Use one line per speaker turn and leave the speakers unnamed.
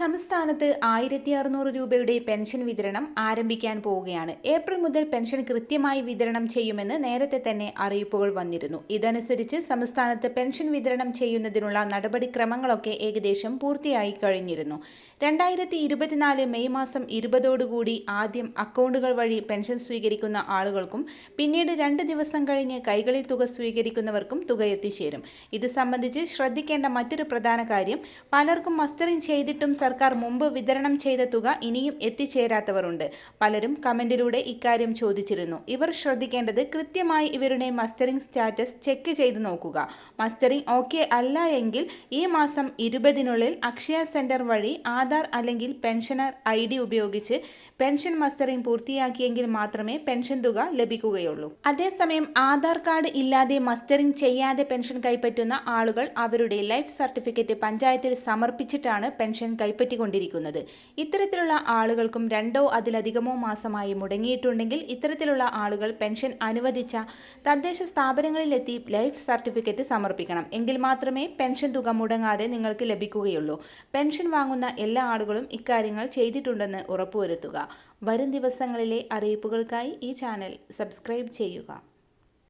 സംസ്ഥാനത്ത് ആയിരത്തി അറുന്നൂറ് രൂപയുടെ പെൻഷൻ വിതരണം ആരംഭിക്കാൻ പോവുകയാണ്. ഏപ്രിൽ മുതൽ പെൻഷൻ കൃത്യമായി വിതരണം ചെയ്യുമെന്ന് നേരത്തെ തന്നെ അറിയിപ്പുകൾ വന്നിരുന്നു. ഇതനുസരിച്ച് സംസ്ഥാനത്ത് പെൻഷൻ വിതരണം ചെയ്യുന്നതിനുള്ള നടപടിക്രമങ്ങളൊക്കെ ഏകദേശം പൂർത്തിയായി കഴിഞ്ഞിരുന്നു. രണ്ടായിരത്തി ഇരുപത്തിനാല് മെയ് മാസം ഇരുപതോടുകൂടി ആദ്യം അക്കൗണ്ടുകൾ വഴി പെൻഷൻ സ്വീകരിക്കുന്ന ആളുകൾക്കും പിന്നീട് രണ്ട് ദിവസം കഴിഞ്ഞ് കൈകളിൽ തുക സ്വീകരിക്കുന്നവർക്കും തുക എത്തിച്ചേരും. ഇത് സംബന്ധിച്ച് ശ്രദ്ധിക്കേണ്ട മറ്റൊരു പ്രധാന കാര്യം പലർക്കും മസ്റ്ററിംഗ് ചെയ്തിട്ടും സർക്കാർ മുമ്പ് വിതരണം ചെയ്ത തുക ഇനിയും എത്തിച്ചേരാത്തവരുണ്ട്. പലരും കമന്റിലൂടെ ഇക്കാര്യം ചോദിച്ചിരുന്നു. ഇവർ ശ്രദ്ധിക്കേണ്ടത് കൃത്യമായി ഇവരുടെ മസ്റ്ററിംഗ് സ്റ്റാറ്റസ് ചെക്ക് ചെയ്ത് നോക്കുക. മസ്റ്ററിംഗ് ഓക്കെ അല്ല എങ്കിൽ ഈ മാസം ഇരുപതിനുള്ളിൽ അക്ഷയ സെന്റർ വഴി ആധാർ അല്ലെങ്കിൽ പെൻഷനർ ഐ ഡി ഉപയോഗിച്ച് പെൻഷൻ മസ്റ്ററിംഗ് പൂർത്തിയാക്കിയെങ്കിൽ മാത്രമേ പെൻഷൻ തുക ലഭിക്കുകയുള്ളൂ. അതേസമയം ആധാർ കാർഡ് ഇല്ലാതെ മസ്റ്ററിംഗ് ചെയ്യാതെ പെൻഷൻ കൈപ്പറ്റുന്ന ആളുകൾ അവരുടെ ലൈഫ് സർട്ടിഫിക്കറ്റ് പഞ്ചായത്തിൽ സമർപ്പിച്ചിട്ടാണ് പെൻഷൻ കൈപ്പറ്റിക്കൊണ്ടിരിക്കുന്നത്. ഇത്തരത്തിലുള്ള ആളുകൾക്കും രണ്ടോ അതിലധികമോ മാസമായി മുടങ്ങിയിട്ടുണ്ടെങ്കിൽ ഇത്തരത്തിലുള്ള ആളുകൾ പെൻഷൻ അനുവദിച്ച തദ്ദേശ സ്ഥാപനങ്ങളിലെത്തി ലൈഫ് സർട്ടിഫിക്കറ്റ് സമർപ്പിക്കണം. എങ്കിൽ മാത്രമേ പെൻഷൻ തുക മുടങ്ങാതെ നിങ്ങൾക്ക് ലഭിക്കുകയുള്ളൂ. പെൻഷൻ വാങ്ങുന്ന എല്ലാ ആളുകളും ഇക്കാര്യങ്ങൾ ചെയ്തിട്ടുണ്ടെന്ന് ഉറപ്പുവരുത്തുക. വരും ദിവസങ്ങളിലെ അറിയിപ്പുകൾക്കായി ഈ ചാനൽ സബ്സ്ക്രൈബ് ചെയ്യുക.